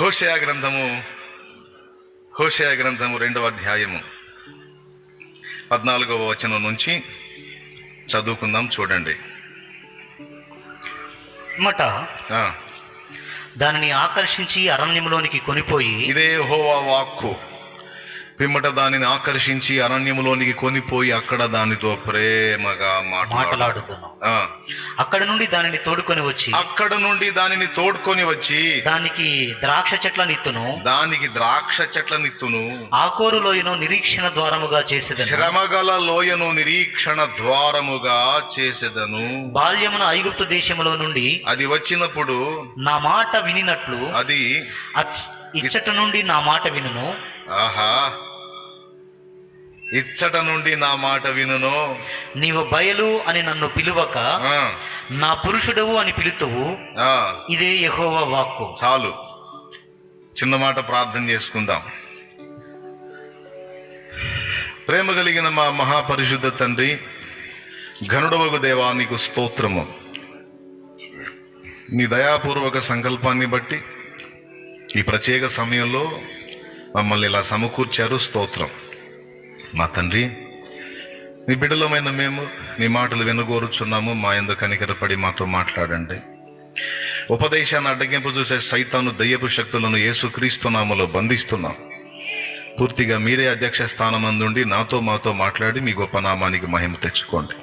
హోషయ గ్రంథము హోషయ గ్రంథము రెండవ అధ్యాయము. పద్నాలుగవ వచనం నుంచి చదువుకుందాం చూడండి. ఆ, దానిని ఆకర్షించి అరణ్యంలోనికి కొనిపోయి ఇదే హోవా వాక్కు. పిమ్మట దానిని ఆకర్షించి అరణ్యములోనికి కొనిపోయి అక్కడ దానితో ప్రేమగా మాట్లాడు మాట్లాడుతున్నాం అక్కడ నుండి దానిని తోడుకొని వచ్చి అక్కడ నుండి దానిని తోడ్కొని వచ్చి దానికి ద్రాక్ష చెట్ల నిత్తును దానికి ద్రాక్ష చెట్ల నిత్తును ఆకోరు లోయను నిరీక్షణ ద్వారముగా చేసేదను. శ్రమగల లోయను నిరీక్షణ ద్వారముగా చేసెదను. బాల్యమున ఐగుప్తు దేశములో నుండి అది వచ్చినప్పుడు నా మాట వినినట్లు అది ఇచ్చట నుండి నా మాట వినును. ఆహా. ఇచ్చట నుండి నా మాట వినును. నీవు బయలు అని నన్ను పిలువక నా పురుషుడవు అని పిలుతువు. ఇదే యెహోవా వాక్కు. చాలు. చిన్న మాట ప్రార్థన చేసుకుందాం. ప్రేమ కలిగిన మా మహాపరిశుద్ధ తండ్రి ఘనుడవగు దేవా నీకు స్తోత్రము. నీ దయాపూర్వక సంకల్పాన్ని బట్టి ఈ ప్రత్యేక సమయంలో మమ్మల్ని ఇలా సమకూర్చారు స్తోత్రం. మా తండ్రి నీ బిడ్డలమైన మేము నీ మాటలు వినగోరుచున్నాము. మా ఎందు కనికరపడి మాతో మాట్లాడండి. ఉపదేశాన్ని అడ్డగింపు చూసే సైతాను దయ్యపు శక్తులను యేసుక్రీస్తు నామలో బంధిస్తున్నాం. పూర్తిగా మీరే అధ్యక్ష స్థానం అందుండి నాతో మాతో మాట్లాడి మీ గొప్ప నామానికి మహిమ తెచ్చుకోండి.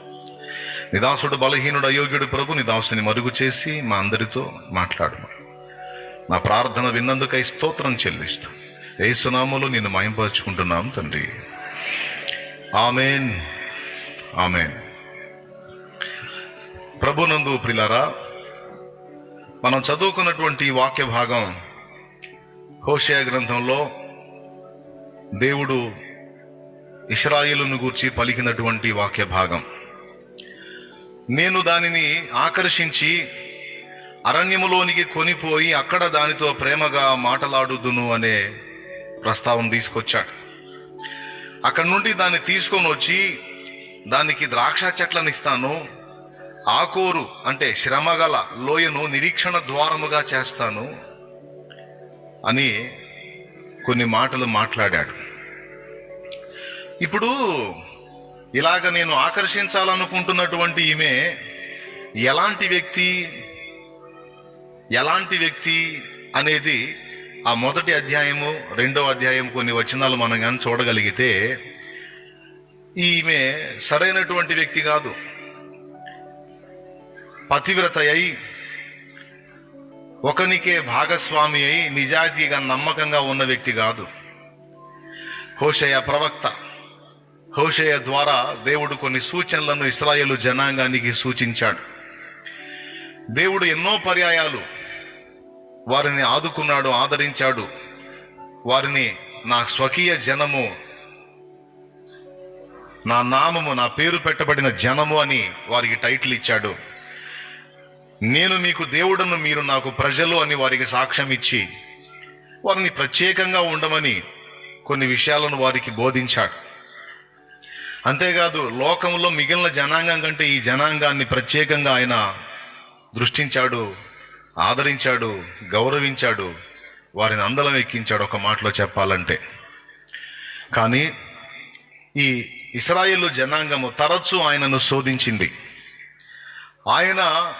నిదాసుడు బలహీనుడు అయోగ్యుడు ప్రభు నిదాసుని మరుగు చేసి మా అందరితో మాట్లాడు. నా ప్రార్థన విన్నందుకై స్తోత్రం చెల్లిస్తాం. ఏసునామలో నేను మహింపరుచుకుంటున్నాం తండ్రి. ఆమెన్. ఆమెన్. ప్రభునందు ప్రిలారా మనం చదువుకున్నటువంటి వాక్య భాగం హోషయ గ్రంథంలో దేవుడు ఇస్రాయిలును గూర్చి పలికినటువంటి వాక్య భాగం. నేను దానిని ఆకర్షించి అరణ్యములోనికి కొనిపోయి అక్కడ దానితో ప్రేమగా మాటలాడుదును అనే ప్రస్తావన తీసుకొచ్చాడు. అక్కడి నుండి దాన్ని తీసుకొని వచ్చి దానికి ద్రాక్ష చెట్లను ఇస్తాను. ఆకోరు అంటే శ్రమగల లోయను నిరీక్షణ ద్వారముగా చేస్తాను అని కొన్ని మాటలు మాట్లాడాడు. ఇప్పుడు ఇలాగ నేను ఆకర్షించాలనుకుంటున్నటువంటి ఈమె ఎలాంటి వ్యక్తి ఎలాంటి వ్యక్తి అనేది ఆ మొదటి అధ్యాయము రెండవ అధ్యాయం కొన్ని వచనాలు మనం కానీ చూడగలిగితే ఈమె సరైనటువంటి వ్యక్తి కాదు. పతివ్రత అయి ఒకనికే భాగస్వామి అయి నిజాయితీగా నమ్మకంగా ఉన్న వ్యక్తి కాదు. హోషయ ప్రవక్త. హోషయ ద్వారా దేవుడు కొన్ని సూచనలను ఇస్రాయేలు జనాంగానికి సూచించాడు. దేవుడు ఎన్నో పర్యాయాలు వారిని ఆదుకున్నాడు ఆదరించాడు. వారిని నా స్వకీయ జనము నా నామము నా పేరు పెట్టబడిన జనము అని వారికి టైటిల్ ఇచ్చాడు. నేను మీకు దేవుడను మీరు నాకు ప్రజలు అని వారికి సాక్ష్యం ఇచ్చి వారిని ప్రత్యేకంగా ఉండమని కొన్ని విషయాలను వారికి బోధించాడు. అంతేకాదు లోకంలో మిగిలిన జనాంగం కంటే ఈ జనాంగాన్ని ప్రత్యేకంగా ఆయన దృష్టించాడు. ఆదరించాడు గౌరవించాడు వారిని అందలం ఎక్కించాడు ఒక మాటలో చెప్పాలంటే. కానీ ఈ ఇస్రాయేల్ జనాంగము తరచూ ఆయనను శోధించింది. ఆయన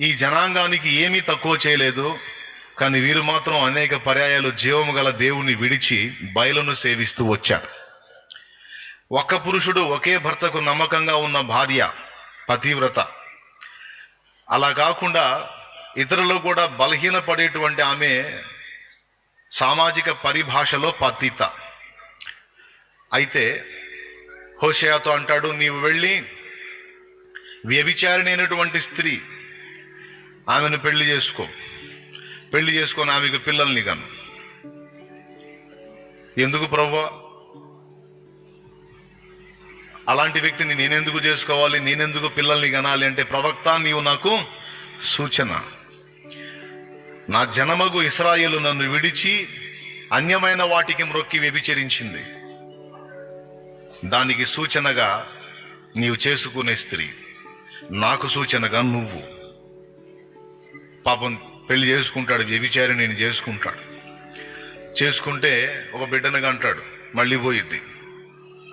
ఈ జనాంగానికి ఏమీ తక్కువ చేయలేదు కానీ వీరు మాత్రం అనేక పర్యాయాలు జీవము గల దేవుని విడిచి బయలును సేవిస్తూ వచ్చారు. ఒక్క పురుషుడు ఒకే భర్తకు నమ్మకంగా ఉన్న భార్య పతివ్రత. అలా కాకుండా ఇతరులు కూడా బలహీనపడేటువంటి ఆమె సామాజిక పరిభాషలో పతిత. అయితే హోషయాతో అంటాడు నీవు వెళ్ళి వ్యభిచారిణైనటువంటి స్త్రీ ఆమెను పెళ్ళి చేసుకో. పెళ్ళి చేసుకొని ఆమెకు పిల్లల్ని కను. ఎందుకు ప్రభు అలాంటి వ్యక్తిని నేనెందుకు చేసుకోవాలి? నేనెందుకు పిల్లల్ని కనాలి? అంటే ప్రవక్త నీవు నాకు సూచన. నా జనమగు ఇస్రాయేలు నన్ను విడిచి అన్యమైన వాటికి మ్రొక్కి వ్యభిచరించింది. దానికి సూచనగా నీవు చేసుకునే స్త్రీ నాకు సూచనగా నువ్వు. పాపం పెళ్ళి చేసుకుంటాడు వ్యభిచారి నేను చేసుకుంటాడు. చేసుకుంటే ఒక బిడ్డను అంటాడు మళ్ళీ పోయిద్ది.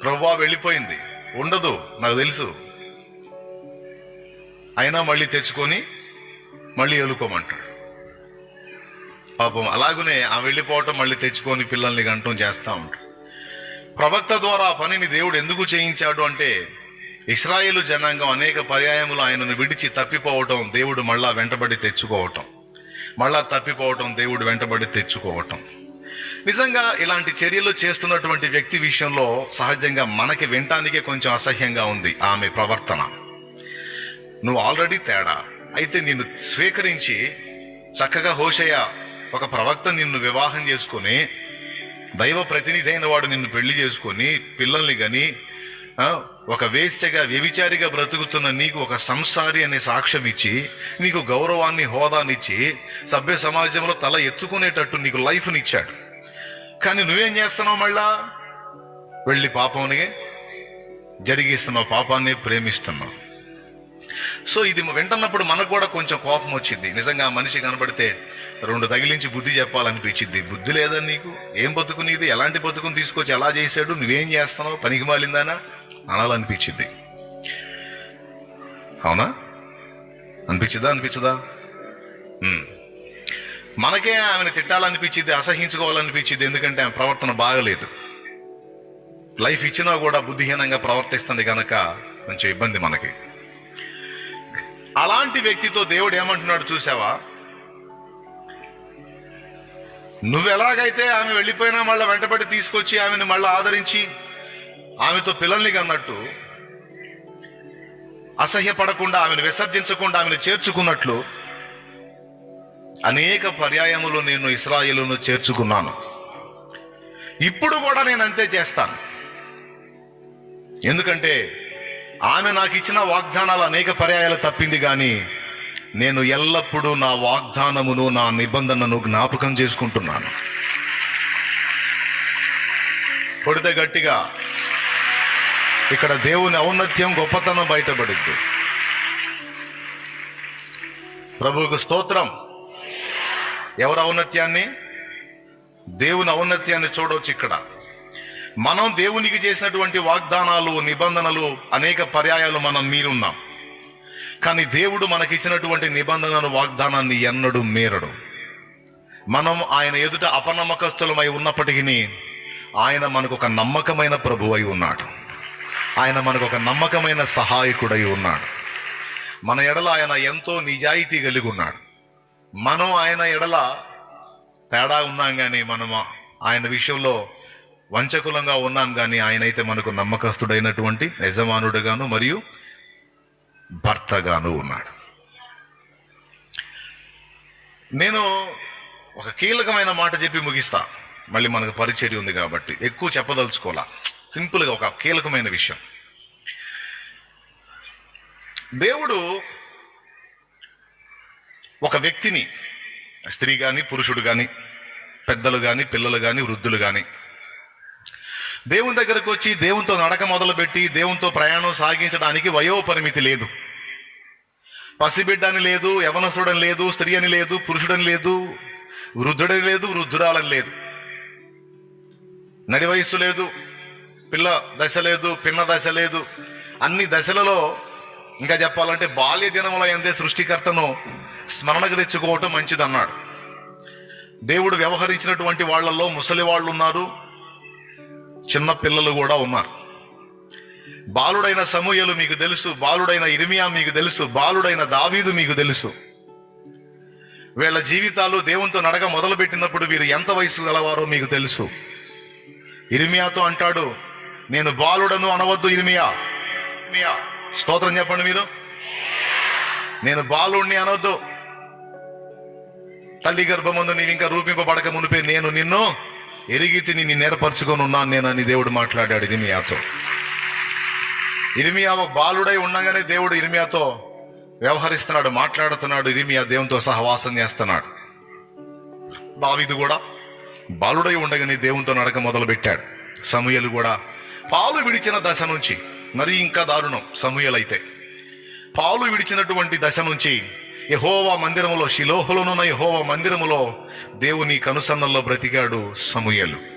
ప్రభా వెళ్ళిపోయింది ఉండదు నాకు తెలుసు. అయినా మళ్ళీ తెచ్చుకొని మళ్ళీ ఎలుకోమంటాడు. పాపం అలాగనే ఆ వెళ్ళిపోవటం మళ్ళీ తెచ్చుకొని పిల్లల్ని గంటం చేస్తూ ఉంటాడు. ప్రవక్త ద్వారా ఆ పనిని దేవుడు ఎందుకు చేయించాడు అంటే ఇస్రాయేలు జనాంగం అనేక పర్యాయములు ఆయనను విడిచి తప్పిపోవటం దేవుడు మళ్ళా వెంటబడి తెచ్చుకోవటం. మళ్ళా తప్పిపోవటం దేవుడు వెంటబడి తెచ్చుకోవటం. నిజంగా ఇలాంటి చర్యలు చేస్తున్నటువంటి వ్యక్తి విషయంలో సహజంగా మనకి వినటానికే కొంచెం అసహ్యంగా ఉంది ఆమె ప్రవర్తన. నువ్వు ఆల్రెడీ తేడా. అయితే నిన్ను స్వీకరించి చక్కగా హోషయ్య ఒక ప్రవక్త నిన్ను వివాహం చేసుకొని దైవ ప్రతినిధి అయిన వాడు నిన్ను పెళ్ళి చేసుకొని పిల్లల్ని గని ఒక వేశ్యగా వ్యభిచారిగా బ్రతుకుతున్న నీకు ఒక సంసారి అనే సాక్ష్యం ఇచ్చి నీకు గౌరవాన్ని హోదానిచ్చి సభ్య సమాజంలో తల ఎత్తుకునేటట్టు నీకు లైఫ్నిచ్చాడు కానీ నువ్వేం చేస్తున్నావు మళ్ళా? వెళ్ళి పాపంని జరిగిస్తున్నావు పాపాన్ని ప్రేమిస్తున్నావు. సో ఇది వింటున్నప్పుడు మనకు కూడా కొంచెం కోపం వచ్చింది. నిజంగా మనిషి కనబడితే రెండు తగిలించి బుద్ధి చెప్పాలనిపించింది. బుద్ధి లేదా నీకు? ఏం బతుకు నీది? ఎలాంటి బతుకుని తీసుకొచ్చి ఎలా చేశాడు? నువ్వేం చేస్తున్నావు? పనికి మాలిందానా? అనాలనిపించింది. అవునా? అనిపించదా? అనిపించదా? మనకే ఆమెను తిట్టాలనిపించింది అసహించుకోవాలనిపించింది. ఎందుకంటే ఆమె ప్రవర్తన బాగలేదు. లైఫ్ ఇచ్చినా కూడా బుద్ధిహీనంగా ప్రవర్తిస్తుంది కనుక కొంచెం ఇబ్బంది మనకి. అలాంటి వ్యక్తితో దేవుడు ఏమంటున్నాడు చూసావా నువ్వు ఎలాగైతే ఆమె వెళ్ళిపోయినా మళ్ళీ వెంటబడి తీసుకొచ్చి ఆమెను మళ్ళీ ఆదరించి ఆమెతో పిల్లల్ని కన్నట్టు అసహ్యపడకుండా ఆమెను విసర్జించకుండా ఆమెను చేర్చుకున్నట్లు అనేక పర్యాయములు నేను ఇస్రాయిలును చేర్చుకున్నాను. ఇప్పుడు కూడా నేను అంతే చేస్తాను. ఎందుకంటే ఆమె నాకు ఇచ్చిన వాగ్దానాలు అనేక పర్యాయాలు తప్పింది కానీ నేను ఎల్లప్పుడూ నా వాగ్దానమును నా నిబంధనను జ్ఞాపకం చేసుకుంటున్నాను. కొడితే గట్టిగా ఇక్కడ దేవుని ఔన్నత్యం గొప్పతనం బయటపడింది. ప్రభువుకు స్తోత్రం. ఎవరి ఔన్నత్యాన్ని? దేవుని ఔన్నత్యాన్ని చూడవచ్చు ఇక్కడ. మనం దేవునికి చేసినటువంటి వాగ్దానాలు నిబంధనలు అనేక పర్యాయాలు మనం మీరున్నాం కానీ దేవుడు మనకిచ్చినటువంటి నిబంధనను వాగ్దానాన్ని ఎన్నడూ మీరడు. మనం ఆయన ఎదుట అపనమ్మకస్తులమై ఉన్నప్పటికీ ఆయన మనకు ఒక నమ్మకమైన ప్రభు అయి ఉన్నాడు. ఆయన మనకు ఒక నమ్మకమైన సహాయకుడై ఉన్నాడు. మన ఎడల ఆయన ఎంతో నిజాయితీ కలిగి ఉన్నాడు. మనం ఆయన ఎడల తేడా ఉన్నాం కానీ మనం ఆయన విషయంలో వంచకులంగా ఉన్నాం కానీ ఆయన అయితే మనకు నమ్మకస్తుడైనటువంటి యజమానుడుగాను మరియు భర్తగాను ఉన్నాడు. నేను ఒక కీలకమైన మాట చెప్పి ముగిస్తా. మళ్ళీ మనకు పరిచర్య ఉంది కాబట్టి ఎక్కువ చెప్పదలుచుకోవాలా? సింపుల్గా ఒక కీలకమైన విషయం. దేవుడు ఒక వ్యక్తిని స్త్రీ కానీ పురుషుడు కానీ పెద్దలు కానీ పిల్లలు కానీ వృద్ధులు కానీ దేవుని దగ్గరకు వచ్చి దేవునితో నడక మొదలుపెట్టి దేవునితో ప్రయాణం సాగించడానికి వయో పరిమితి లేదు. పసిబిడ్డని లేదు యవనసుడని లేదు స్త్రీ అని లేదు పురుషుడని లేదు వృద్ధుడని లేదు వృద్ధురాలని లేదు. నడి వయస్సు లేదు పిల్ల దశ లేదు పిన్న దశ లేదు. అన్ని దశలలో ఇంకా చెప్పాలంటే బాల్య దినముల ఎందే సృష్టికర్తను స్మరణకు తెచ్చుకోవటం మంచిదన్నాడు. దేవుడు వ్యవహరించినటువంటి వాళ్ళల్లో ముసలి వాళ్ళు ఉన్నారు చిన్న పిల్లలు కూడా ఉన్నారు. బాలుడైన సమూయలు మీకు తెలుసు బాలుడైన ఇర్మియా మీకు తెలుసు బాలుడైన దావీదు మీకు తెలుసు. వీళ్ళ జీవితాలు దేవునితో నడక మొదలుపెట్టినప్పుడు వీరు ఎంత వయసు గలవారో మీకు తెలుసు. ఇర్మియాతో అంటాడు నేను బాలుడను అనవద్దు ఇర్మియా. ఇర్మియా స్తోత్రం చెప్పండి మీరు. నేను బాలుణ్ణి అనవద్దు తల్లి గర్భమందు నీవు ఇంకా రూపింపబడక మునిపే నేను నిన్ను ఎరిగి తిని నేరపరచుకొని ఉన్నాను నేను అని దేవుడు మాట్లాడాడు ఇరిమియాతో. ఇరిమియా ఒక బాలుడై ఉండగానే దేవుడు ఇరిమియాతో వ్యవహరిస్తున్నాడు మాట్లాడుతున్నాడు. ఇరిమియా దేవునితో సహవాసం చేస్తున్నాడు. దావిదు కూడా బాలుడై ఉండగానే దేవునితో నడక మొదలు పెట్టాడు సమూయలు కూడా పాలు విడిచిన దశ నుంచి మరి ఇంకా దారుణం సమూయలైతే. పాలు విడిచినటువంటి దశ నుంచి యహోవ మందిరములో శిలోహులోనున్న యహోవ మందిరములో దేవుని కనుసన్నల్లో బ్రతికాడు సమూయలు.